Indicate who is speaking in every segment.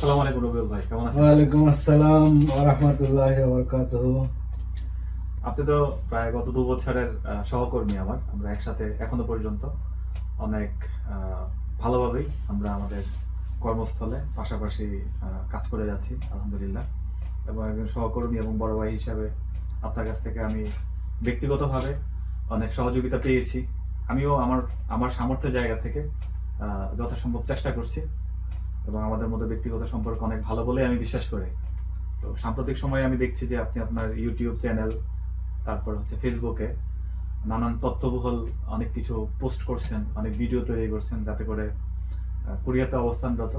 Speaker 1: আসসালামু আলাইকুম রবিউল ভাই কেমন আছেন?
Speaker 2: ওয়ালাইকুম আসসালাম রহমতুল্লাহ বরকাত
Speaker 1: আপনি তো প্রায় গত দু বছরের সহকর্মী আমার। আমরা একসাথে এখনও পর্যন্ত অনেক ভালোভাবেই আমরা আমাদের কর্মস্থলে পাশাপাশি কাজ করে যাচ্ছি আলহামদুলিল্লাহ। এবং একজন সহকর্মী এবং বড় ভাই হিসাবে আপনার কাছ থেকে আমি ব্যক্তিগতভাবে অনেক সহযোগিতা পেয়েছি। আমিও আমার আমার সামর্থ্যের জায়গা থেকে আহ, যথাসম্ভব চেষ্টা করছি। এবং আমাদের মধ্যে ব্যক্তিগত সম্পর্ক অনেক ভালো বলে আমি বিশ্বাস করি। তো সাম্প্রতিক সময়ে আমি দেখছি যে আপনি আপনার ইউটিউব চ্যানেল তারপর হচ্ছে ফেসবুকে নানান তথ্যবহুল অনেক কিছু পোস্ট করছেন, অনেক ভিডিও তৈরি করছেন যাতে করে কোরিয়াতে অবস্থানরত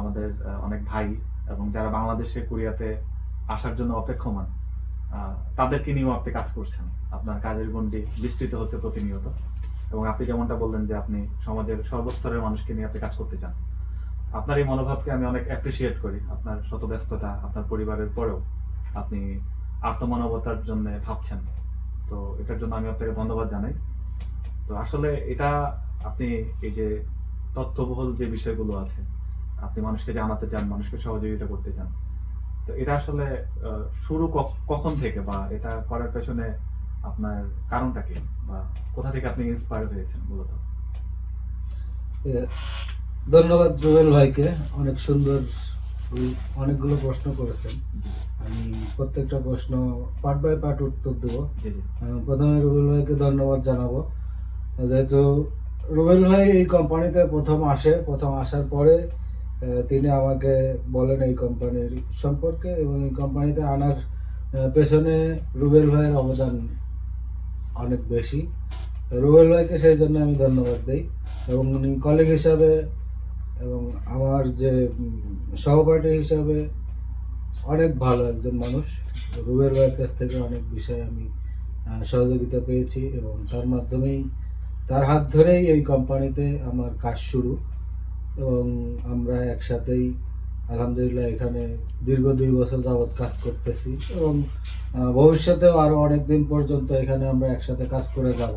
Speaker 1: আমাদের অনেক ভাই এবং যারা বাংলাদেশে কোরিয়াতে আসার জন্য অপেক্ষমান তাদেরকে নিয়েও আপনি কাজ করছেন। আপনার কাজের গণ্ডি বিস্তৃত হচ্ছে প্রতিনিয়ত এবং আপনি যেমনটা বললেন যে আপনি সমাজের সর্বস্তরের মানুষকে নিয়ে আপনি কাজ করতে চান। আপনার এই মনোভাবকে আমি অনেক অ্যাপ্রিসিয়েট করি, আপনার শত ব্যস্ততা আপনার পরিবারের পরেও আপনি আত্মমানবতার জন্য ভাবছেন। তো এটার জন্য আমি আপনাকে ধন্যবাদ জানাই। তো আসলে এটা আপনি এই যে তথ্যবহুল যে বিষয়গুলো আছে, আপনি মানুষকে জানাতে চান, মানুষকে সহযোগিতা করতে চান, তো এটা আসলে শুরু কখন থেকে বা এটা করার পেছনে আপনার কারণটা কি বা কোথা থেকে আপনি ইন্সপায়ার হয়েছেন মূলত?
Speaker 2: ধন্যবাদ রুবেল ভাইকে। অনেক সুন্দর অনেকগুলো প্রশ্ন করেছেন। আমি প্রত্যেকটা প্রশ্ন পার্ট বাই পার্ট উত্তর দেবো। প্রথমে রুবেল ভাইকে ধন্যবাদ জানাব। যেহেতু রুবেল ভাই এই কোম্পানিতে প্রথম আসে প্রথম আসার পরে তিনি আমাকে বলেন এই কোম্পানির সম্পর্কে এবং এই কোম্পানিতে আনার পেছনে রুবেল ভাইয়ের অবদান অনেক বেশি। রুবেল ভাইকে সেই জন্য আমি ধন্যবাদ দিই এবং উনি কলিগ হিসাবে এবং আমার যে সহপাঠী হিসাবে অনেক ভালো একজন মানুষ। রুবেল ভাইয়ের কাছ থেকে অনেক বিষয়ে আমি সহযোগিতা পেয়েছি এবং তার মাধ্যমেই, তার হাত ধরেই এই কোম্পানিতে আমার কাজ শুরু। এবং আমরা একসাথেই, আলহামদুলিল্লাহ, এখানে দীর্ঘ দুই বছর যাবৎ কাজ করতেছি এবং ভবিষ্যতেও আরও অনেক দিন পর্যন্ত এখানে আমরা একসাথে কাজ করে যাব,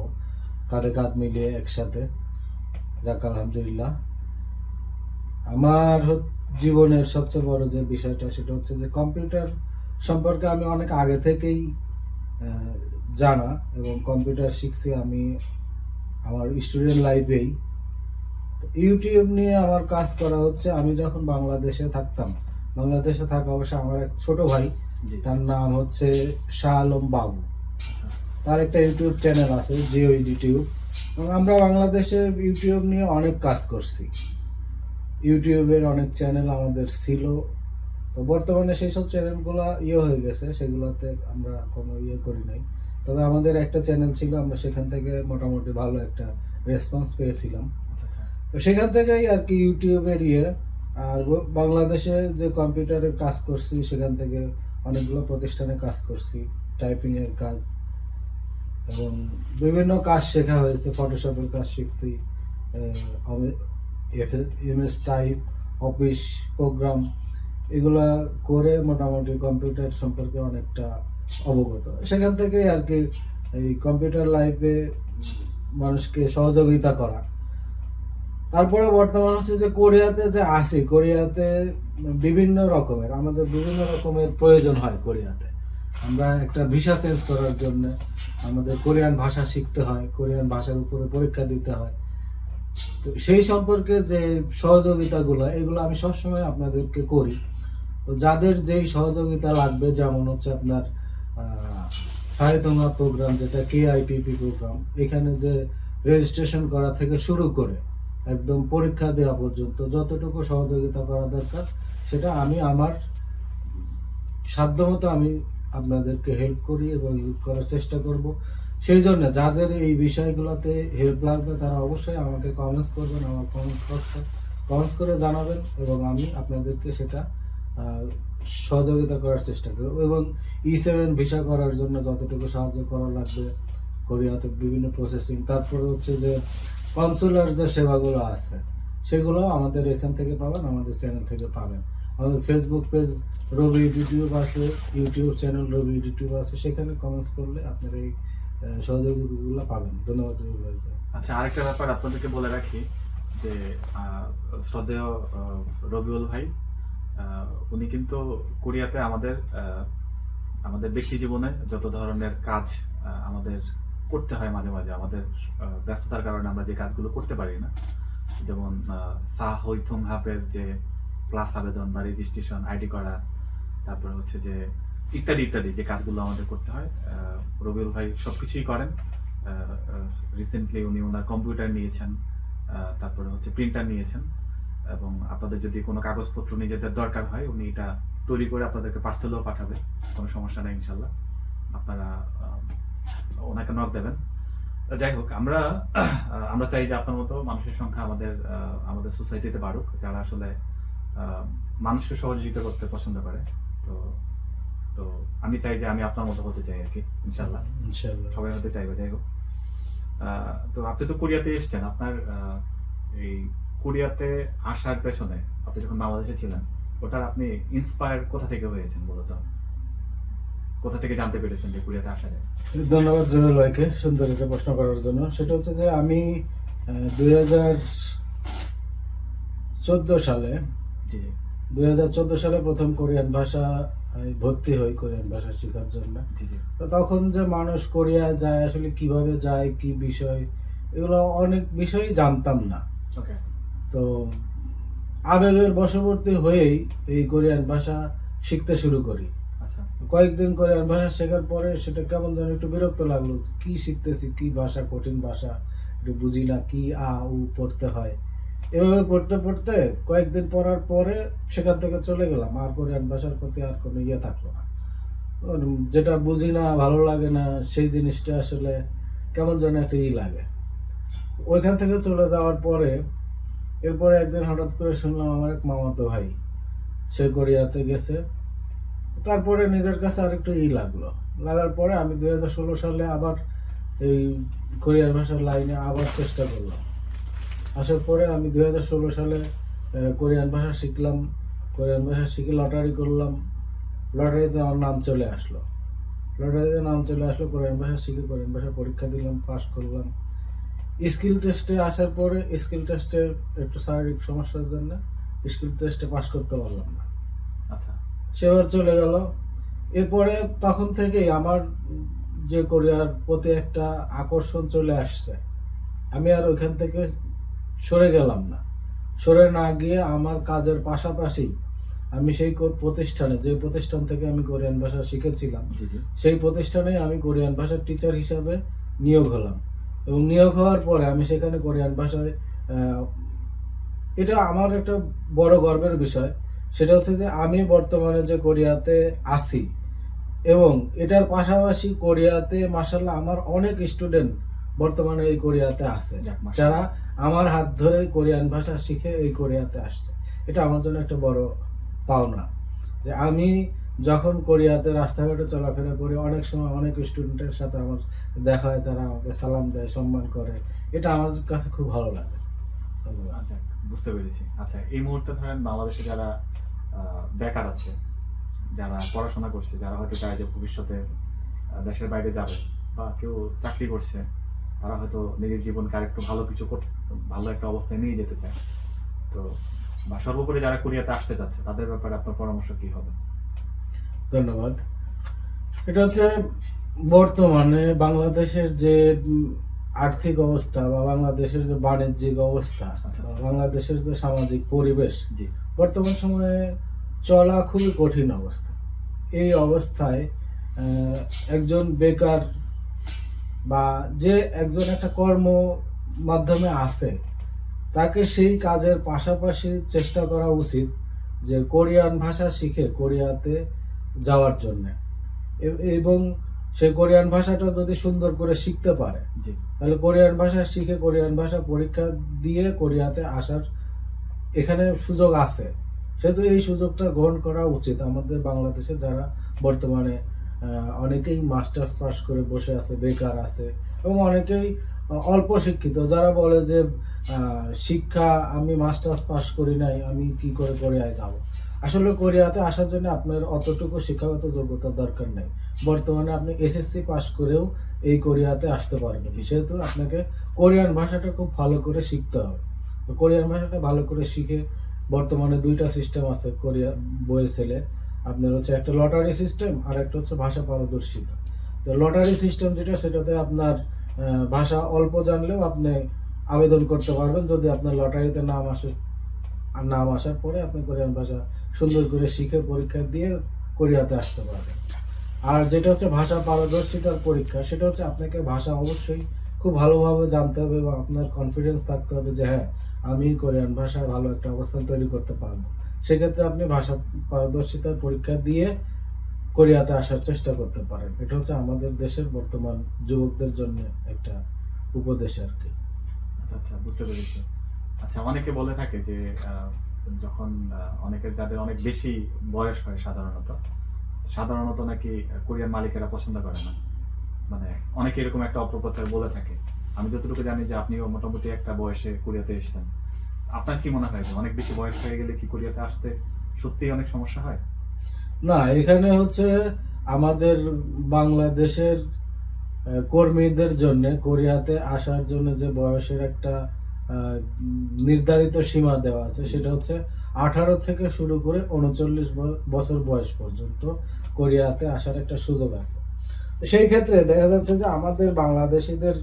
Speaker 2: কাঁধে কাঁধ মিলিয়ে একসাথে। যাক, আলহামদুলিল্লাহ। আমার জীবনের সবচেয়ে বড় যে বিষয়টা সেটা হচ্ছে যে কম্পিউটার সম্পর্কে আমি অনেক আগে থেকেই জানা এবং কম্পিউটার শিখছি আমি আমার স্টুডেন্ট লাইফেই। ইউটিউব নিয়ে আমার কাজ করা হচ্ছে আমি যখন বাংলাদেশে থাকতাম বাংলাদেশে থাকা অবশ্যই আমার এক ছোট ভাই তার নাম হচ্ছে শাহ আলম বাবু। তার একটা ইউটিউব চ্যানেল আছে জিও ইউটিউব এবং আমরা বাংলাদেশে ইউটিউব নিয়ে অনেক কাজ করছি। ইউটিউবের অনেক চ্যানেল আমাদের ছিল। তো বর্তমানে সেই সব চ্যানেলগুলো ইয়ে হয়ে গেছে, সেগুলোতে আমরা কোনো ইয়ে করি নাই। তবে আমাদের একটা চ্যানেল ছিল, আমরা সেখান থেকে মোটামুটি ভালো একটা রেসপন্স পেয়েছিলাম। তো সেখান থেকেই আর কি ইউটিউবের ইয়ে আর বাংলাদেশে যে কম্পিউটারের কাজ করছি, সেখান থেকে অনেকগুলো প্রতিষ্ঠানে কাজ করছি টাইপিং এর কাজ, এবং বিভিন্ন কাজ শেখা হয়েছে ফটোশপের কাজ শিখছি এমএস টাইপ অফিস প্রোগ্রাম এগুলা করে মোটামুটি কম্পিউটার সম্পর্কে অনেকটা অবগত। সেখান থেকে আর কি এই কম্পিউটার লাইফে মানুষকে সহযোগিতা করা। তারপরে বর্তমান হচ্ছে যে কোরিয়াতে যে আসি কোরিয়াতে বিভিন্ন রকমের, আমাদের বিভিন্ন রকমের প্রয়োজন হয় কোরিয়াতে। আমরা একটা ভিসা চেঞ্জ করার জন্য আমাদের কোরিয়ান ভাষা শিখতে হয়, কোরিয়ান ভাষার উপরে পরীক্ষা দিতে হয়। তো সেই সম্পর্কে যে সহযোগিতাগুলো, এগুলো আমি সবসময় আপনাদেরকে করি। তো যাদের যেই সহযোগিতা লাগবে, যেমন হচ্ছে আপনার সাহিত্যঙ্গা প্রোগ্রাম যেটা কে আইপিপি প্রোগ্রাম এখানে যে রেজিস্ট্রেশন করা থেকে শুরু করে, একদম পরীক্ষা দেওয়া পর্যন্ত যতটুকু সহযোগিতা করা দরকার, সেটা আমি আমার সাধ্যমতো আমি আপনাদেরকে হেল্প করি এবং করার চেষ্টা করব। সেই জন্য যাদের এই বিষয়গুলোতে হেল্প লাগবে, তারা অবশ্যই আমাকে কমেন্টস করবেন, আমার কমেন্টস বক্সে কমেন্টস করে জানাবেন এবং আমি আপনাদেরকে সেটা সহযোগিতা করার চেষ্টা করব। এবং ই সেভেন ভিসা করার জন্য যতটুকু সাহায্য করা লাগবে, কোরিয়াতে বিভিন্ন প্রসেসিং তারপরে হচ্ছে যে কনসুলার যে সেবাগুলো আছে, সেগুলো আমাদের এখান থেকে পাবেন, আমাদের চ্যানেল থেকে পাবেন। আমাদের ফেসবুক পেজ রবি ইউটিউব আছে ইউটিউব চ্যানেল রবি ইউটিউব আছে, সেখানে কমেন্টস করলে আপনারা এই সহযোগিতাগুলো পাবেন। ধন্যবাদ
Speaker 1: আচ্ছা আরেকটা ব্যাপার আপনাদেরকে বলে রাখি যে শ্রদ্ধেয় রবিউল ভাই উনি কিন্তু কোরিয়াতে আমাদের আমাদের ব্যক্তি জীবনে যত ধরনের কাজ আমাদের করতে হয় মাঝে মাঝে, আমাদের ব্যস্ততার কারণে আমরা যে কাজগুলো করতে পারি না, যেমন সা হৈথুং হাপের যে ক্লাস আবেদন বা রেজিস্ট্রেশন, আইডি করা, তারপরে হচ্ছে যে ইত্যাদি ইত্যাদি যে কাজগুলো আমাদের করতে হয়। রবিউল ভাই সবকিছুই করেন। রিসেন্টলি উনি ওনার কম্পিউটার নিয়েছেন তারপরে হচ্ছে প্রিন্টার নিয়েছেন এবং আপনাদের যদি কোনো কাগজপত্র নিজেদের দরকার হয়, উনি এটা তৈরি করে আপনাদেরকে পার্সেলও পাঠাবে। কোনো সমস্যা নেই, ইনশাল্লাহ। আপনারা ওনাকে নক দেবেন। যাই হোক, আমরা আমরা চাই যে আপনার মতো মানুষের সংখ্যা আমাদের আমাদের সোসাইটিতে বাড়ুক, যারা আসলে মানুষকে সহযোগিতা করতে পছন্দ করে। তো তো আমি চাই যে আমি আপনার মতো হতে চাই আর কি ইনশাল্লাহ
Speaker 2: ইনশাআল্লাহ।
Speaker 1: সবাই হতে চাইবে যাই হোক। তো আপনি তো কোরিয়াতে এসেছেন আপনার এই কোরিয়াতে আসার পেছনে আপনি যখন বাংলাদেশে ছিলেন ওটার আপনি ইন্সপায়ার কোথা থেকে হয়েছেন বলতো? কোথা থেকে জানতে পেরেছেন যে কোরিয়াতে আসা যায়?
Speaker 2: ধন্যবাদ জুয়েল ভাইকে সুন্দর একটা প্রশ্ন করার জন্য। সেটা হচ্ছে যে আমি দুই হাজার চোদ্দ সালে দুই হাজার চোদ্দ সালে প্রথম কোরিয়ান ভাষা ভর্তি হই কোরিয়ান ভাষা শেখার জন্য। তখন যে মানুষ কোরিয়া যায় আসলে কীভাবে যায় কি বিষয় এগুলো অনেক বিষয়ই জানতাম না। তো আবেগের বশবর্তী হয়েই এই কোরিয়ান ভাষা শিখতে শুরু করি।
Speaker 1: আচ্ছা।
Speaker 2: কয়েকদিন কোরিয়ান ভাষা শেখার পরে সেটা কেমন যেন একটু বিরক্ত লাগল কি শিখতেছি কি ভাষা কঠিন ভাষা একটু বুঝি না কি আ উ পড়তে হয়। এভাবে পড়তে পড়তে কয়েকদিন পড়ার পরে সেখান থেকে চলে গেলাম। আর কোরিয়ান ভাষার প্রতি আর কোনো ইয়ে থাকল না। যেটা বুঝি না, ভালো লাগে না, সেই জিনিসটা আসলে কেমন যেন একটা ই লাগে। ওইখান থেকে চলে যাওয়ার পরে, এরপরে একদিন হঠাৎ করে শুনলাম আমার এক মামাতো ভাই, সে কোরিয়াতে গেছে। তারপরে নিজের কাছে আরেকটু ই লাগল। লাগার পরে আমি দুই হাজার ষোলো সালে আবার এই কোরিয়ান ভাষার লাইনে আবার চেষ্টা করলাম। আসার পরে আমি দুই হাজার ষোলো সালে কোরিয়ান ভাষা শিখলাম। কোরিয়ান ভাষা শিখে লটারি করলাম। লটারিতে আমার নাম চলে আসলো। লটারিতে নাম চলে আসলো কোরিয়ান ভাষা শিখে কোরিয়ান ভাষা পরীক্ষা দিলাম পাস করলাম। স্কিল টেস্টে আসার পরে স্কিল টেস্টে একটু শারীরিক সমস্যার জন্য স্কিল টেস্টে পাস করতে পারলাম না।
Speaker 1: আচ্ছা।
Speaker 2: সেবার চলে গেল। এরপরে তখন থেকেই আমার যে কোরিয়ার প্রতি একটা আকর্ষণ চলে আসছে। আমি আর ওইখান থেকে সরে গেলাম না। সরে না গিয়ে আমার কাজের পাশাপাশি আমি সেই প্রতিষ্ঠানে যে প্রতিষ্ঠান থেকে আমি কোরিয়ান ভাষা শিখেছিলাম সেই প্রতিষ্ঠানে আমি কোরিয়ান ভাষার টিচার হিসাবে নিয়োগ হলাম। এবং নিয়োগ হওয়ার পরে আমি সেখানে কোরিয়ান ভাষায় এটা আমার একটা বড় গর্বের বিষয়। সেটা হচ্ছে যে আমি বর্তমানে যে কোরিয়াতে আছি এবং এটার পাশাপাশি কোরিয়াতে মাসাল্লাহ আমার অনেক স্টুডেন্ট বর্তমানে এই কোরিয়াতে আছে। যারা আমার হাত ধরে কোরিয়ান ভাষা শিখে এই কোরিয়াতে আসছে। এটা আমার জন্য একটা বড় পাওনা। যে আমি যখন কোরিয়াতে রাস্তাঘাটে চলাফেরা করি অনেক সময় অনেক স্টুডেন্টের সাথে আমার দেখা হয় তারা আমাকে সালাম দেয় সম্মান করে। এটা আমার কাছে খুব ভালো লাগে।
Speaker 1: আচ্ছা বুঝতে পেরেছি। আচ্ছা এই মুহূর্তে ধরেন বাংলাদেশে যারা আহ, বেকার আছে যারা পড়াশোনা করছে যারা হয়তো চায় যে ভবিষ্যতে দেশের বাইরে যাবে বা কেউ চাকরি করছে তারা হয়তো নিজের জীবনকে আরেকটু ভালো কিছু ভালো একটা অবস্থায় নিয়ে যেতে চায়। তো বা সর্বোপরি যারা কোরিয়াতে আসতে চাচ্ছে তাদের ব্যাপারে আপনার পরামর্শ কি হবে?
Speaker 2: ধন্যবাদ। এটা হচ্ছে বর্তমানে বাংলাদেশের যে আর্থিক অবস্থা বা বাংলাদেশের যে বাণিজ্যিক অবস্থা
Speaker 1: আচ্ছা।
Speaker 2: বাংলাদেশের যে সামাজিক পরিবেশ
Speaker 1: জি।
Speaker 2: বর্তমান সময়ে চলা খুবই কঠিন অবস্থা। এই অবস্থায় একজন বেকার বা যে একজন একটা কর্ম মাধ্যমে আছে তাকে সেই কাজের পাশাপাশি চেষ্টা করা উচিত যে কোরিয়ান ভাষা শিখে কোরিয়াতে যাওয়ার জন্য। এবং সে কোরিয়ান ভাষাটা যদি সুন্দর করে শিখতে পারে তাহলে কোরিয়ান ভাষা শিখে কোরিয়ান ভাষা পরীক্ষা দিয়ে কোরিয়াতে আসার এখানে সুযোগ আছে। সেহেতু এই সুযোগটা গ্রহণ করা উচিত আমাদের বাংলাদেশে যারা বর্তমানে অনেকেই মাস্টার্স পাস করে বসে আছে, বেকার আছে, এবং অনেকেই অল্প শিক্ষিত। যারা বলে যে শিক্ষা আমি মাস্টার্স পাস করি নাই, আমি কি করে কোরিয়ায় যাব? আসলে কোরিয়াতে আসার জন্য আপনার অতটুকু শিক্ষাগত যোগ্যতার দরকার নেই। বর্তমানে আপনি এসএসসি পাস করেও এই কোরিয়াতে আসতে পারবেন। সেহেতু আপনাকে কোরিয়ান ভাষাটা খুব ভালো করে শিখতে হবে। কোরিয়ান ভাষাটা ভালো করে শিখে বর্তমানে দুইটা সিস্টেম আছে, কোরিয়া বইয়ে সেলে আপনার হচ্ছে একটা লটারি সিস্টেম আর একটা হচ্ছে ভাষা পারদর্শিতা। তো লটারি সিস্টেম যেটা, সেটাতে আপনার ভাষা অল্প জানলেও আপনি আবেদন করতে পারবেন যদি আপনার লটারিতে নাম আসে। আর নাম আসার পরে আপনি কোরিয়ান ভাষা সুন্দর করে শিখে পরীক্ষা দিয়ে কোরিয়াতে আসতে পারবেন। আর যেটা হচ্ছে ভাষা পারদর্শিতার পরীক্ষা, সেটা হচ্ছে আপনাকে ভাষা অবশ্যই খুব ভালোভাবে জানতে হবে এবং আপনার কনফিডেন্স থাকতে হবে যে হ্যাঁ আমি কোরিয়ান ভাষায় ভালো একটা অবস্থান তৈরি করতে পারব। সেক্ষেত্রে আপনি ভাষা পারদর্শিতার পরীক্ষা দিয়ে কোরিয়াতে আসার চেষ্টা করতে পারেন। এটা হচ্ছে আমাদের দেশের বর্তমান যুবকদের জন্য একটা উপদেশ আর কি।
Speaker 1: আচ্ছা আচ্ছা বুঝতে পেরেছি। আচ্ছা অনেকে বলে থাকে যে যখন অনেকের, যাদের অনেক বেশি বয়স হয় সাধারণত সাধারণত নাকি কোরিয়ান মালিকেরা পছন্দ করে না। মানে অনেকে এরকম একটা অপপ্রচার বলে থাকে। আমি যতটুকু জানি যে আপনিও মোটামুটি একটা বয়সে কোরিয়াতে এসেছেন। আপনার কি মনে হয় অনেক বেশি বয়স হয়ে গেলে কি কোরিয়াতে আসতে সত্যিই অনেক সমস্যা হয়?
Speaker 2: না, এখানে হচ্ছে আমাদের বাংলাদেশের কর্মীদের জন্য, কোরিয়াতে আসার জন্য যে বয়সের একটা নির্ধারিত সীমা দেওয়া আছে, সেটা হচ্ছে আঠারো থেকে শুরু করে উনচল্লিশ বছর বয়স পর্যন্ত কোরিয়াতে আসার একটা সুযোগ আছে। সেই ক্ষেত্রে দেখা যাচ্ছে যে আমাদের বাংলাদেশিদের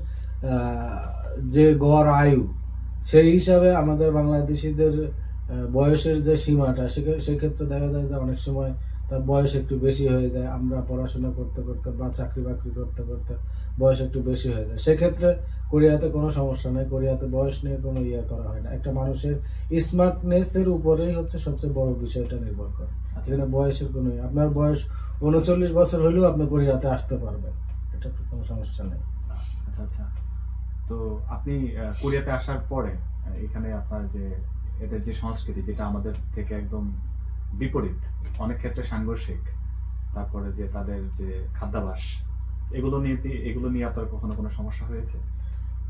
Speaker 2: যে গড় আয়ু সেই হিসাবে আমাদের বাংলাদেশিদের বয়সের যে সীমাটা সেক্ষেত্রে দেখা যায় যে অনেক সময় তার বয়স একটু বেশি হয়ে যায় আমরা পড়াশোনা করতে করতে বা চাকরি বাকরি করতে করতে বয়স একটু বেশি হয়ে যায়। সেক্ষেত্রে কোরিয়াতে কোনো সমস্যা নেই কোরিয়াতে বয়স নিয়ে কোনো ইয়ে করা হয় না। একটা মানুষের স্মার্টনেসের উপরেই হচ্ছে সবচেয়ে বড় বিষয়টা নির্ভর করে।
Speaker 1: আচ্ছা।
Speaker 2: এখানে বয়সের কোনো ইয়ে- আপনার বয়স উনচল্লিশ বছর হলেও আপনি কোরিয়াতে আসতে পারবেন এটা তো কোনো সমস্যা নেই।
Speaker 1: আচ্ছা আচ্ছা। তো আপনি কোরিয়াতে আসার পরে এখানে আপনার যে এদের যে সংস্কৃতি যেটা আমাদের থেকে একদম বিপরীত অনেক ক্ষেত্রে সাংঘর্ষিক তারপরে যে তাদের যে খাদ্যাভাস এগুলো নিয়ে এগুলো নিয়ে আপনার কখনো কোনো সমস্যা হয়েছে?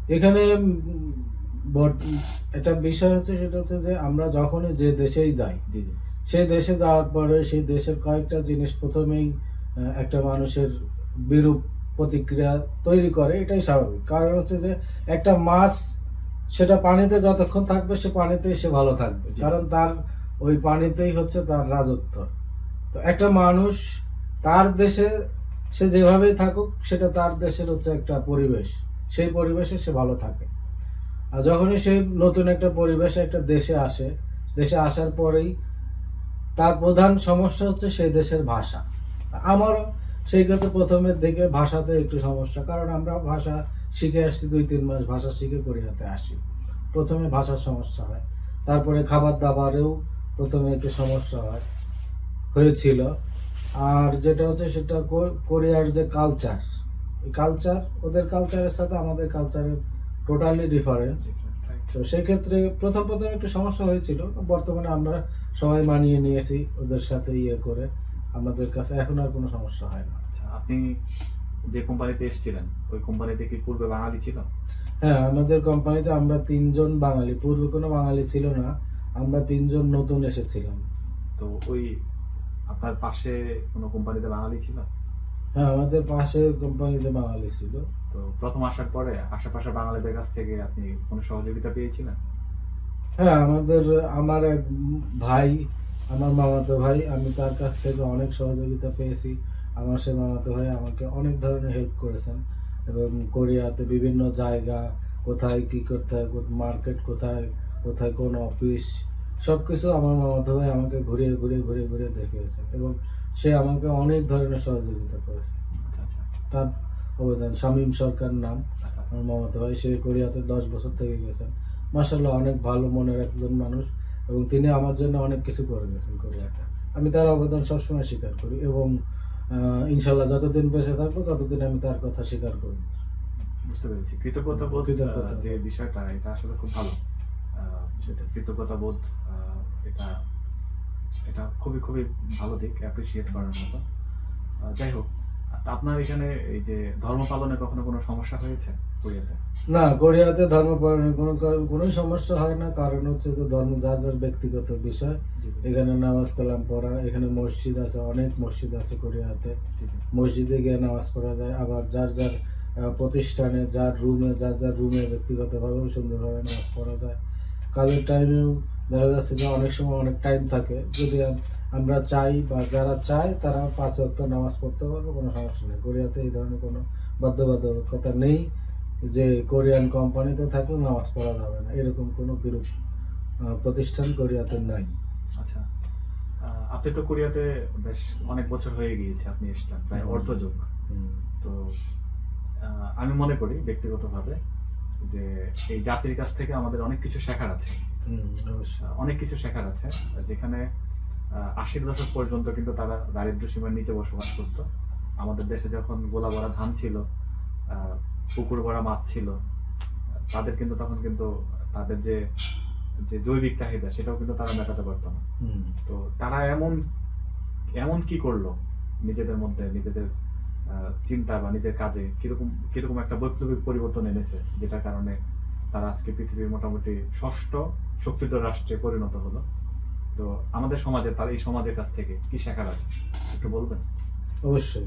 Speaker 2: এখানে একটা বিষয় হচ্ছে সেটা হচ্ছে যে আমরা যখনই যে দেশেই যাই
Speaker 1: জি জি।
Speaker 2: সেই দেশে যাওয়ার পরে সেই দেশের কয়েকটা জিনিস প্রথমেই একটা মানুষের বিরূপ প্রতিক্রিয়া তৈরি করে এটাই স্বাভাবিক। কারণ হচ্ছে যে একটা মাছ সেটা পানিতে যতক্ষণ থাকবে সে পানিতেই সে ভালো থাকবে। কারণ তার ওই পানিতেই হচ্ছে তার রাজত্ব। তো একটা মানুষ তার দেশে সে যেভাবেই থাকুক সেটা তার দেশের হচ্ছে একটা পরিবেশ। সেই পরিবেশে সে ভালো থাকে। আর যখনই সে নতুন একটা পরিবেশে একটা দেশে আসে দেশে আসার পরেই তার প্রধান সমস্যা হচ্ছে সেই দেশের ভাষা। আমারও সেই ক্ষেত্রে প্রথমের দিকে ভাষাতে একটু সমস্যা, কারণ আমরা ভাষা শিখে আসছি দুই, তিন মাস ভাষা শিখে কোরিয়াতে আসি। প্রথমে ভাষার সমস্যা হয়, তারপরে খাবার দাবারেও প্রথমে একটু সমস্যা হয়, হয়েছিল। আর যেটা হচ্ছে সেটা কোরিয়ার যে কালচার কালচার ওদের কালচারের সাথে আমাদের কালচারের টোটালি ডিফারেন্ট তো সেই ক্ষেত্রে প্রথম প্রথম একটু সমস্যা হয়েছিল, বর্তমানে আমরা সবাই মানিয়ে নিয়েছি ওদের সাথে ইয়ে করে। আমাদের কাছে এখন আর কোনো সমস্যা হয় না।
Speaker 1: আচ্ছা আপনি যে কোম্পানিতে এসেছিলেন ওই কোম্পানিতে কি পূর্বে বাঙালি ছিল?
Speaker 2: হ্যাঁ আমাদের কোম্পানিতে আমরা তিনজন বাঙালি পূর্বে কোনো বাঙালি ছিল না আমরা তিনজন নতুন এসেছিলাম।
Speaker 1: তো ওই আপনার পাশে কোনো কোম্পানিতে বাঙালি ছিল?
Speaker 2: হ্যাঁ আমাদের পাশে কোম্পানিতে বাঙালি ছিল।
Speaker 1: তো প্রথম আসার পরে আশেপাশে বাঙালিদের কাছ থেকে আপনি কোনো সহযোগিতা পেয়েছিলেন?
Speaker 2: হ্যাঁ আমাদের আমার এক ভাই আমার মামাতো ভাই আমি তার কাছ থেকে অনেক সহযোগিতা পেয়েছি। আমার সে মামাতো ভাই আমাকে অনেক ধরনের হেল্প করেছেন এবং কোরিয়াতে বিভিন্ন জায়গা কোথায় কি করতে হয় মার্কেট কোথায় কোথায় কোন অফিস সব কিছু আমার মামাতো ভাই আমাকে ঘুরিয়ে ঘুরিয়ে ঘুরিয়ে ঘুরিয়ে দেখিয়েছেন এবং সে আমাকে অনেক ধরনের সহযোগিতা করেছে। তার অবদান শামীম সরকার নাম।
Speaker 1: আচ্ছা আচ্ছা।
Speaker 2: আমার মামাতো ভাই সে কোরিয়াতে দশ বছর থেকে গেছেন। মাসাল্লাহ অনেক ভালো মনের একজন মানুষ। এবং তিনি আমার জন্য অনেক কিছু করে গেছেন কোরিয়াতে আমি তার অবদান সবসময় স্বীকার করি এবং ইনশাল্লাহ যতদিন বেঁচে থাকব ততদিন আমি তার কথা স্বীকার করি
Speaker 1: বুঝতে পেরেছি। কৃতজ্ঞতা বোধ
Speaker 2: কৃতজ্ঞতা।
Speaker 1: যে বিষয়টা এটা আসলে খুব ভালো।
Speaker 2: সেটা
Speaker 1: কৃতজ্ঞতা বোধ এটা এটা খুবই খুবই ভালো দিক অ্যাপ্রিসিয়েট করার মতো। যাই হোক আপনার এখানে এই যে ধর্ম পালনে কখনো কোনো সমস্যা হয়েছে কোরিয়াতে?
Speaker 2: না কোরিয়াতে ধর্ম পালনের কোনো কোনো সমস্যা হয় না। কারণ হচ্ছে যে ধর্ম যার যার ব্যক্তিগত বিষয়। এখানে নামাজ কালাম পড়া এখানে মসজিদ আছে অনেক মসজিদ আছে কোরিয়াতে। মসজিদে গিয়ে নামাজ পড়া যায়। আবার যার যার প্রতিষ্ঠানে যার রুমে যার যার রুমে ব্যক্তিগতভাবেও সুন্দরভাবে নামাজ পড়া যায়। কাজের টাইমেও দেখা যাচ্ছে যে অনেক সময় অনেক টাইম থাকে। যদি আমরা চাই বা যারা চায় তারা পাঁচ ওয়াক্ত নামাজ পড়তে পারবে কোনো সমস্যা নেই। কোরিয়াতে এই ধরনের কোনো বাধ্যবাধকতা নেই যে কোরিয়ান কোম্পানিতে থাকলে নামাজ পড়া যাবে না। এরকম কোনো বিরূপ প্রতিষ্ঠান কোরিয়াতে নাই।
Speaker 1: আচ্ছা আপনি তো কোরিয়াতে বেশ অনেক বছর হয়ে গিয়েছে আপনি এসছেন প্রায়। অর্ধযুগ তো আমি মনে করি ব্যক্তিগতভাবে যে এই জাতির কাছ থেকে আমাদের অনেক কিছু শেখার আছে। অনেক কিছু শেখার আছে যেখানে আশির দশক পর্যন্ত কিন্তু তারা দারিদ্র সীমার নিচে বসবাস করত। আমাদের দেশে যখন গোলা ভরা ধান ছিল পুকুর ভরা মাছ ছিল তাদের কিন্তু তখন কিন্তু তাদের যে যে জৈবিক চাহিদা সেটাও কিন্তু তারা মেটাতে পারতো না। তো তারা এমন এমন কি করল নিজেদের মধ্যে নিজেদের আহ, চিন্তা বা নিজের কাজে? কীরকম কীরকম একটা বৈপ্লবিক পরিবর্তন এনেছে যেটার কারণে তারা আজকে পৃথিবীর মোটামুটি ষষ্ঠ শক্তিধর রাষ্ট্রে পরিণত হলো? তো আমাদের সমাজে তার এই সমাজের কাছ থেকে কি শেখার আছে? একটু বলবেন?
Speaker 2: অবশ্যই।